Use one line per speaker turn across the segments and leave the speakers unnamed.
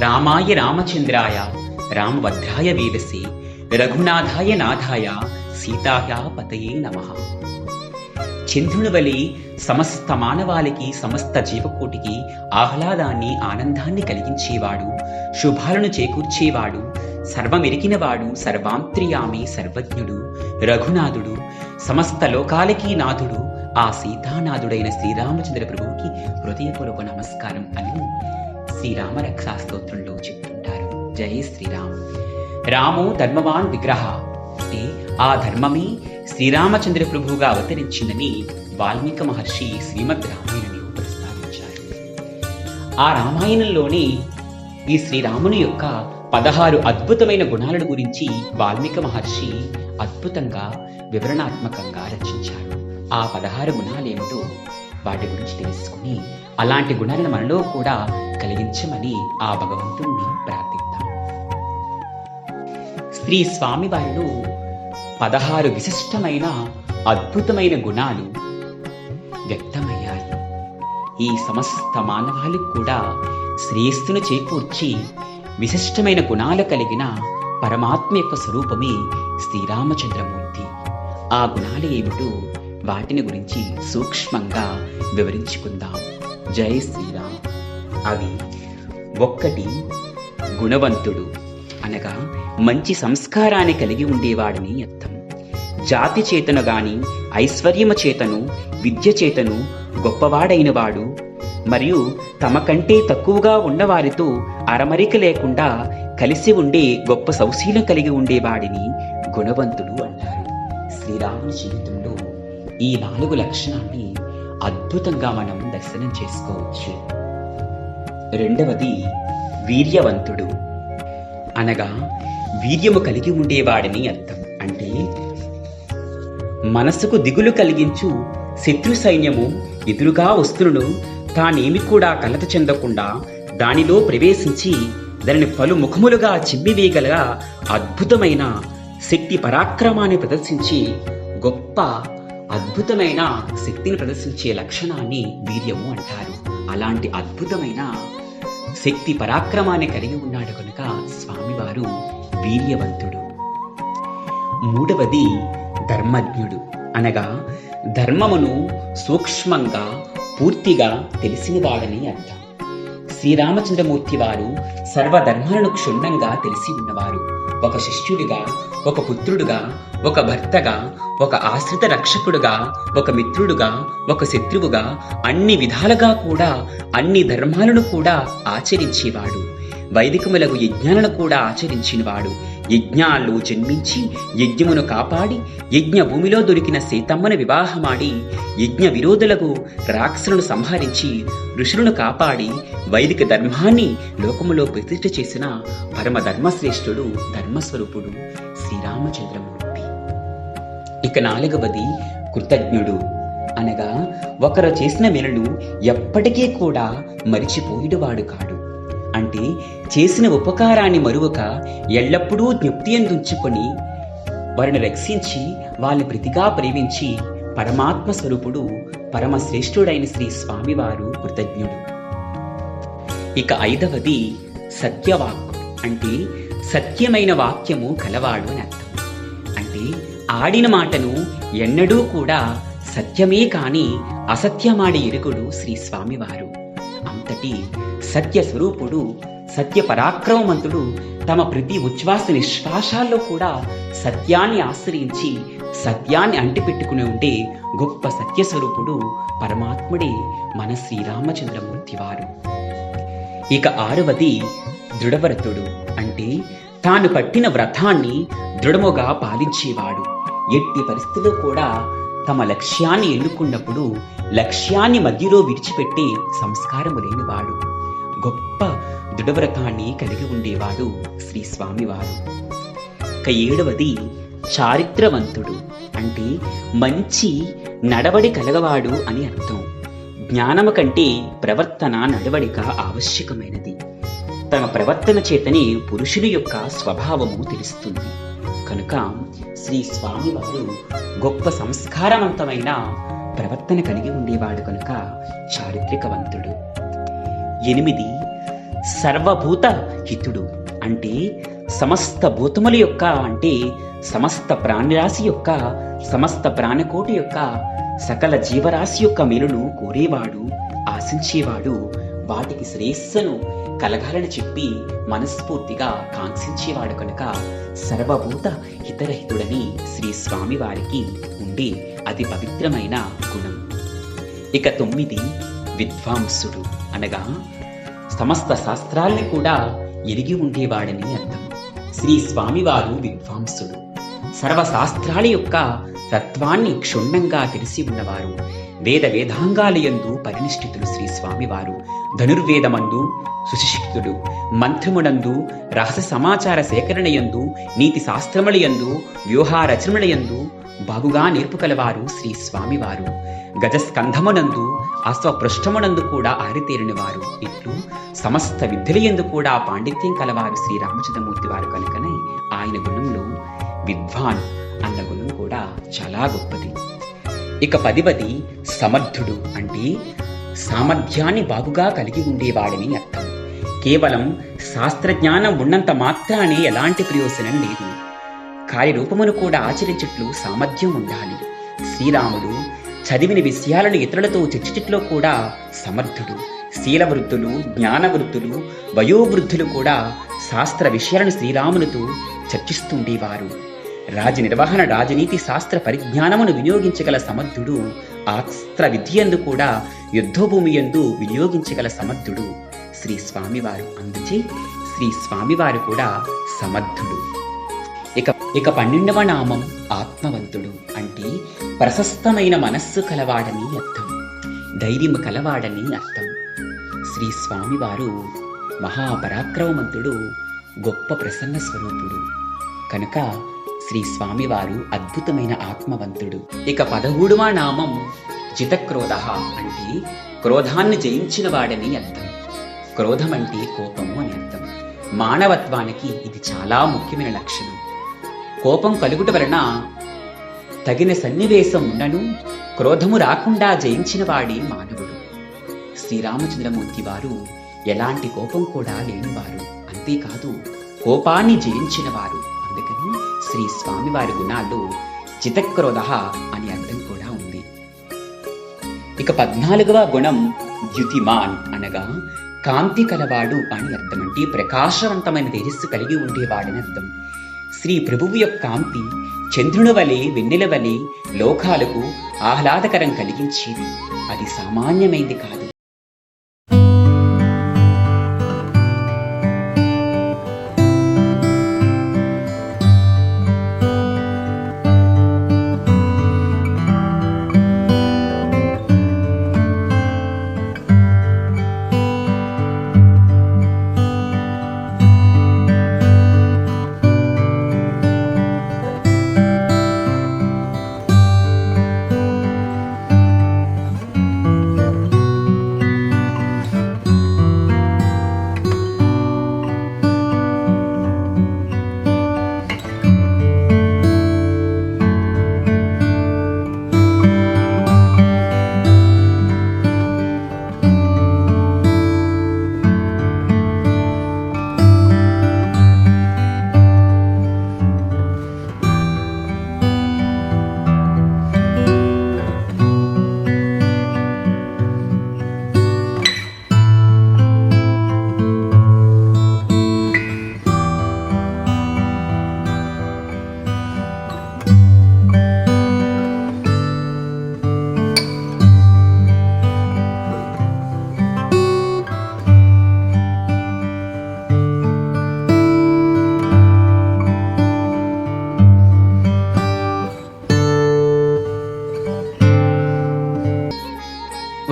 రామాయ రామచంద్రాయ రామభద్రాయ వేదసి రఘునాథాయ నాథాయ సీతాయ పతయే నమ. చంద్రుని వలి సమస్త మానవాళికి సమస్త జీవకోటికి ఆహ్లాదాన్ని ఆనందాన్ని కలిగించేవాడు శుభాలను చేకూర్చేవాడు సర్వమెరికినవాడు సర్వాంత్రియామి సర్వజ్ఞుడు రఘునాథుడు సమస్త లోకాలకి నాథుడు ఆ సీతానాథుడైన శ్రీరామచంద్ర ప్రభువుకి హృదయపూర్వక నమస్కారం అని శ్రీరామ రక్షా స్తోత్రంలో చెప్తుంటారు. జై శ్రీరామ్. రాము ధర్మవాన్ విగ్రహ. అంటే ఆ ధర్మమే శ్రీరామచంద్ర ప్రభువుగా అవతరించిందని వాల్మీకి మహర్షి శ్రీమద్ రామాయణంలో ప్రస్తావించారు. ఆ రామాయణంలోనే ఈ శ్రీరాముని యొక్క పదహారు అద్భుతమైన గుణాలను గురించి వాల్మీకి మహర్షి అద్భుతంగా వివరణాత్మకంగా రచించారు. ఆ పదహారు గుణాలేమిటో వాటి గురించి తెలుసుకుని అలాంటి గుణాలను మనలో కూడా కలిగించమని ఆ భగవంతుణ్ణి ప్రార్థిద్దాం. శ్రీ స్వామివారిలో పదహారు విశిష్టమైన అద్భుతమైన గుణాలు వ్యక్తమయ్యాయి. ఈ సమస్త మానవాళికి కూడా శ్రేయస్సును చేకూర్చి విశిష్టమైన గుణాలు కలిగిన పరమాత్మ యొక్క స్వరూపమే శ్రీరామచంద్రమూర్తి. ఆ గుణాలు ఏమిటో వాటిని గురించి సూక్ష్మంగా వివరించుకుందాం. జై శ్రీరామ్. అవి ఒక్కటి గుణవంతుడు అనగా మంచి సంస్కారాన్ని కలిగి ఉండేవాడని అర్థం. జాతి చేతను గాని ఐశ్వర్యము చేతను విద్య చేతను గొప్పవాడైన వాడు మరియు తమ కంటే తక్కువగా ఉన్నవారితో అరమరిక లేకుండా కలిసి ఉండే గొప్ప సౌశీలం కలిగి ఉండేవాడిని గుణవంతుడు అంటారు. శ్రీరాముని జీవితంలో ఈ నాలుగు లక్షణాన్ని అద్భుతంగా మనం దర్శనం చేసుకోవచ్చు. రెండవది వీర్యవంతుడు. అనగా వీర్యము కలిగి ఉండేవాడని అర్థం. అంటే మనసుకు దిగులు కలిగించు శత్రు సైన్యము ఎదురుగా వస్తును తానేమి కూడా కలత చెందకుండా దానిలో ప్రవేశించి దానిని పలు ముఖములుగా చిమ్మివేయగల అద్భుతమైన శక్తి పరాక్రమాన్ని ప్రదర్శించి గొప్ప అద్భుతమైన శక్తిని ప్రదర్శించే లక్షణాన్ని వీర్యము అంటారు. అలాంటి అద్భుతమైన శక్తి పరాక్రమాన్ని కలిగి ఉన్నాడు కనుక స్వామివారు వీర్యవంతుడు. మూడవది ధర్మజ్ఞుడు. అనగా ధర్మమును సూక్ష్మంగా పూర్తిగా తెలిసినవాడని అర్థం. శ్రీరామచంద్రమూర్తి వారు సర్వధర్మాలను క్షుణ్ణంగా తెలిసి ఉన్నవారు. ఒక శిష్యుడిగా ఒక పుత్రుడుగా ఒక భర్తగా ఒక ఆశ్రిత రక్షకుడుగా ఒక మిత్రుడుగా ఒక శత్రువుగా అన్ని విధాలుగా కూడా అన్ని ధర్మాలను కూడా ఆచరించేవాడు. వైదికములకు యజ్ఞాలను కూడా ఆచరించినవాడు. యజ్ఞాల్లో జన్మించి యజ్ఞమును కాపాడి యజ్ఞ భూమిలో దొరికిన సీతమ్మను వివాహమాడి యజ్ఞ విరోధులకు రాక్షసులను సంహరించి ఋషులను కాపాడి వైదిక ధర్మాన్ని లోకములో ప్రతిష్ఠ చేసిన పరమ ధర్మశ్రేష్ఠుడు ధర్మస్వరూపుడు శ్రీరామచంద్రముడు ఇక నాలుగవది కృతజ్ఞుడు. అనగా ఒకరు చేసిన మేలును ఎప్పటికీ కూడా మరిచిపోయేవాడు కాడు. అంటే చేసిన ఉపకారాన్ని మరువక ఎల్లప్పుడూ జ్ఞప్తి ఎందుంచుకొని వారిని రక్షించి వాళ్ళని ప్రతిగా ప్రేమించి పరమాత్మ స్వరూపుడు పరమశ్రేష్ఠుడైన శ్రీ స్వామివారు కృతజ్ఞుడు. ఇక ఐదవది సత్యవాక్ అంటే సత్యమైన వాక్యము కలవాడు అని అర్థం ఆడిన మాటను ఎన్నడూ కూడా సత్యమే కాని అసత్యమాడి ఎరుగుడు శ్రీ స్వామివారు. అంతటి సత్య స్వరూపుడు సత్య పరాక్రమవంతుడు తమ ప్రతి ఉచ్ఛ్వాస నిశ్వాసాల్లో కూడా సత్యాన్ని ఆశ్రయించి సత్యాన్ని అంటిపెట్టుకుని ఉండే గొప్ప సత్య స్వరూపుడు పరమాత్ముడే మన శ్రీరామచంద్రమూర్తి వారు. ఇక ఆరవది దృఢవ్రతుడు అంటే తాను పట్టిన వ్రతాన్ని దృఢముగా పాలించేవాడు. ఎట్టి పరిస్థితిలో కూడా తమ లక్ష్యాన్ని ఎన్నుకున్నప్పుడు లక్ష్యాన్ని మధ్యలో విడిచిపెట్టి సంస్కారము లేనివాడు గొప్ప దృఢవ్రతాన్ని కలిగి ఉండేవాడు శ్రీ స్వామివారు. ఇక ఏడవది చారిత్రవంతుడు. అంటే మంచి నడవడి కలగవాడు అని అర్థం. జ్ఞానము కంటే ప్రవర్తన నడవడిక ఆవశ్యకమైనది. తన ప్రవర్తన చేతనే పురుషుని యొక్క స్వభావము తెలుస్తుంది. కనుక శ్రీ స్వామివారు గొప్ప సంస్కారవంతమైన ప్రవర్తన కలిగి ఉండేవాడు కనుక చారిత్రకవంతుడు. ఎనిమిది సర్వభూత హితుడు అంటే సమస్త భూతముల యొక్క అంటే సమస్త ప్రాణిరాశి యొక్క సమస్త ప్రాణకోటి యొక్క సకల జీవరాశి యొక్క మేలును కోరేవాడు ఆశించేవాడు వాటికి శ్రేయస్సును కలగాలని చెప్పి మనస్ఫూర్తిగా కాంక్షించేవాడు కనుక సర్వభూత హితరహితుడని శ్రీ స్వామి వారికి ఉండే అతి పవిత్రమైన గుణం. ఇక తొమ్మిది విద్వాంసుడు అనగా సమస్త శాస్త్రాల్ని కూడా ఎరిగి ఉండేవాడని అర్థం. శ్రీ స్వామివారు విద్వాంసుడు. సర్వశాస్త్రాల యొక్క తత్వాన్ని క్షుణ్ణంగా తెలిసి ఉన్నవారు. వేద వేదాంగాలయందు పరినిష్ఠితులు శ్రీ స్వామివారు. ధనుర్వేదమందు సుశిక్షితుడు. మంత్రమునందు రహస్య సమాచార సేకరణయందు నీతి శాస్త్రములయందు వ్యూహారచనములయందు బాగుగా నేర్పుకలవారు శ్రీ స్వామివారు. గజస్కంధమునందు అశ్వపృష్ఠమునందు కూడా ఆరితేరిన వారు ఇట్లు సమస్త విద్యలయందు కూడా పాండిత్యం కలవారు శ్రీ రామచంద్రమూర్తి వారు కనుకనే ఆయన గుణంలో విద్వాన్ అన్న గుణం కూడా చాలా గొప్పది. ఇక పదివది సమర్థుడు అంటే సామర్థ్యాన్ని బాగుగా కలిగి ఉండేవాడని అర్థం. కేవలం శాస్త్రజ్ఞానం ఉన్నంత మాత్రానే ఎలాంటి ప్రయోజనం లేదు. కార్యరూపమును కూడా ఆచరించట్లు సామర్థ్యం ఉండాలి. శ్రీరాముడు చదివిన విషయాలను ఇతరులతో చర్చించట్లో కూడా సమర్థుడు. శీలవృద్ధులు జ్ఞానవృద్ధులు వయోవృద్ధులు కూడా శాస్త్ర విషయాలను శ్రీరామునితో చర్చిస్తుండేవారు. రాజ నిర్వహణ రాజనీతి శాస్త్ర పరిజ్ఞానమును వినియోగించగల సమర్థుడు ఆస్త్ర విద్యందు కూడా యుద్ధభూమి యందు వినియోగించగల సమర్థుడు. శ్రీ స్వామివారు అందుచే శ్రీ స్వామివారు కూడా సమర్థుడు. ఇక ఇక పన్నెండవ నామం ఆత్మవంతుడు అంటే ప్రశస్తమైన మనస్సు కలవాడని అర్థం. ధైర్యం కలవాడని అర్థం. శ్రీ స్వామివారు మహాపరాక్రమవంతుడు గొప్ప ప్రసన్న స్వరూపుడు. కనుక శ్రీ స్వామివారు అద్భుతమైన ఆత్మవంతుడు. ఇక పదమూడవ నామం జితక్రోధ అంటే క్రోధాన్ని జయించిన వాడని అర్థం. క్రోధం అంటే కోపము అని అర్థం. మానవత్వానికి ఇది చాలా ముఖ్యమైన లక్షణం. కోపం కలుగుట వలన తగిన సన్నివేశం ఉన్నను క్రోధము రాకుండా జయించిన వాడే మానవుడు. శ్రీరామచంద్రమూర్తి వారు ఎలాంటి కోపం కూడా లేనివారు. అంతేకాదు కోపాన్ని జయించినవారు అందుకని శ్రీ స్వామివారి గుణాలు చితక్రోధ అని అర్థం కూడా ఉంది. ఇక పద్నాలుగవ గుణం ద్యుతిమాన్ అనగా కాంతి కలవాడు అని అర్థం అంటే ప్రకాశవంతమైన తేజస్సు కలిగి ఉండేవాడని అర్థం. శ్రీ ప్రభువు యొక్క కాంతి చంద్రుని వలె వెన్నెల వలె లోకాలకు ఆహ్లాదకరం కలిగించేది. అది సామాన్యమైంది కాదు.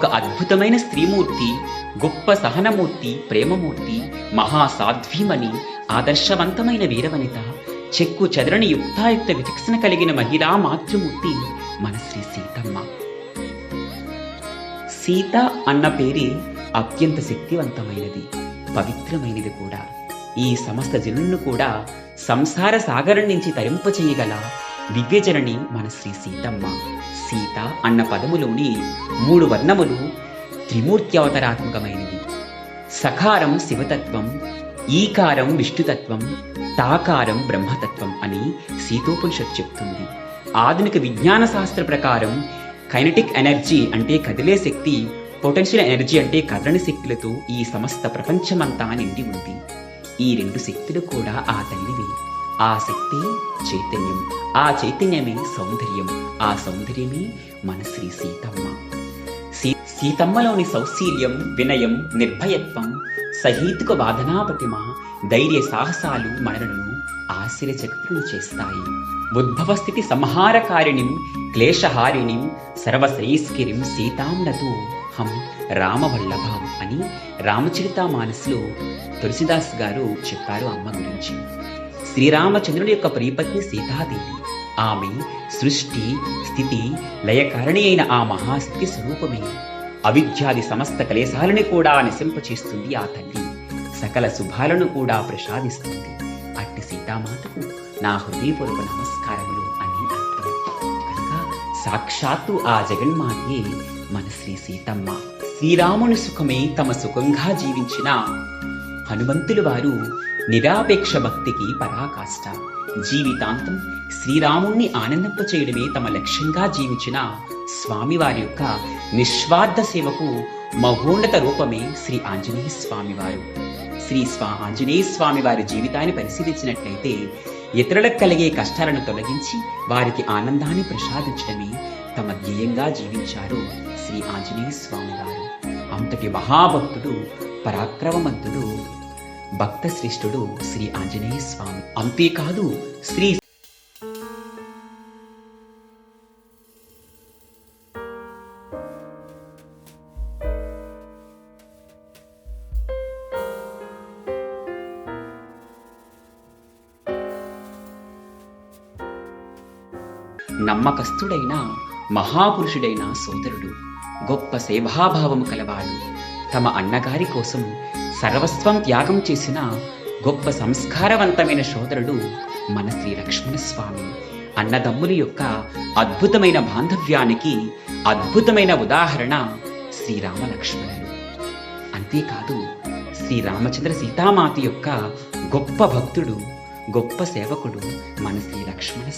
ఒక అద్భుతమైన స్త్రీమూర్తి గొప్ప సహనమూర్తి ప్రేమమూర్తి మహాసాధ్వీమణి ఆదర్శవంతమైన వీరవనిత చెక్కు చెదరని యుక్తాయుక్త విచక్షణ కలిగిన మహిళా మాతృమూర్తి మన శ్రీ సీతమ్మ. సీత అన్న పేరే అత్యంత శక్తివంతమైనది పవిత్రమైనది కూడా. ఈ సమస్త జనులను కూడా సంసార సాగరం నుంచి తరింపచేయగల దివ్యజనని మన శ్రీ సీతమ్మ. సీత అన్న పదములోని మూడు వర్ణములు త్రిమూర్తి అవతారాత్మకమైనవి సకారం శివతత్వం ఈకారం విష్ణుతత్వం తాకారం బ్రహ్మతత్వం అని సీతోపనిషత్ చెప్తుంది. ఆధునిక విజ్ఞాన శాస్త్ర ప్రకారం కైనటిక్ ఎనర్జీ అంటే కదిలే శక్తి పొటెన్షియల్ ఎనర్జీ అంటే కదలని శక్తులతో ఈ సమస్త ప్రపంచమంతా నిండి ఉంది. ఈ రెండు శక్తులు కూడా ఆ తల్లివి. ఆ శక్తి చైతన్యం. ఆ చైతన్యమే సౌందర్యం. ఆ సౌందర్యమే మన శ్రీ సీతమ్మ. సీ సీతమ్మలోని సౌశీల్యం వినయం నిర్భయత్వం సహీతుక వాదనాపటిమ ధైర్య సాహసాలు మనలను ఆశ్చర్యచకితులు చేస్తాయి. ఉద్భవస్థితి సంహారకారిణిం క్లేశహారిణిం సర్వశ్రేయస్కిరిం సీతాండతో హం రామవల్లభం అని రామచరిత మానసులో తులసిదాస్ గారు చెప్పారు అమ్మ గురించి. శ్రీరామచంద్రుని యొక్క ప్రియపత్ని సీతాదేవి. ఆమె సృష్టి స్థితి లయకారిణి అయిన ఆ మహాశక్తి స్వరూపమే. అవిద్యాది సమస్త క్లేశాలని కూడా నశింపచేస్తుంది ఆ తల్లి. సకల శుభాలను కూడా ప్రసాదిస్తుంది. అట్టి సీతామాతకు నా హృదయపూర్వక నమస్కారములు అని అర్థం. కనుక సాక్షాత్తు ఆ జగన్మాతే మన శ్రీ సీతమ్మ. శ్రీరాముని సుఖమే తమ సుఖంగా జీవించిన హనుమంతులు వారు నిరాపేక్ష భక్తికి పరాకాష్ట. జీవితాంతం శ్రీరాముణ్ణి ఆనందింపచేయడమే తమ లక్ష్యంగా జీవించిన స్వామివారి యొక్క నిస్వార్థ సేవకు మహోన్నత రూపమే శ్రీ ఆంజనేయ స్వామివారు. శ్రీ స్వా ఆంజనేయ స్వామివారి జీవితాన్ని పరిశీలించినట్లయితే ఇతరులకు కలిగే కష్టాలను తొలగించి వారికి ఆనందాన్ని ప్రసాదించడమే తమ ధ్యేయంగా జీవించారు శ్రీ ఆంజనేయ స్వామివారు. అంతటి మహాభక్తుడు పరాక్రమవంతుడు భక్త శ్రేష్ఠుడు శ్రీ ఆంజనేయ స్వామి. అంతేకాదు శ్రీ నమ్మకస్తుడైన మహాపురుషుడైన సోదరుడు గొప్ప సేవాభావము కలవాడు తమ అన్నగారి కోసం సర్వస్వం త్యాగం చేసిన గొప్ప సంస్కారవంతమైన సోదరుడు మన శ్రీ లక్ష్మణ స్వామి అన్నదమ్ముల యొక్క అద్భుతమైన బాంధవ్యానికి అద్భుతమైన ఉదాహరణ శ్రీరామ లక్ష్మణులు అంతేకాదు శ్రీరామచంద్ర సీతామాత యొక్క గొప్ప భక్తుడు గొప్ప సేవకుడు మన శ్రీ లక్ష్మణ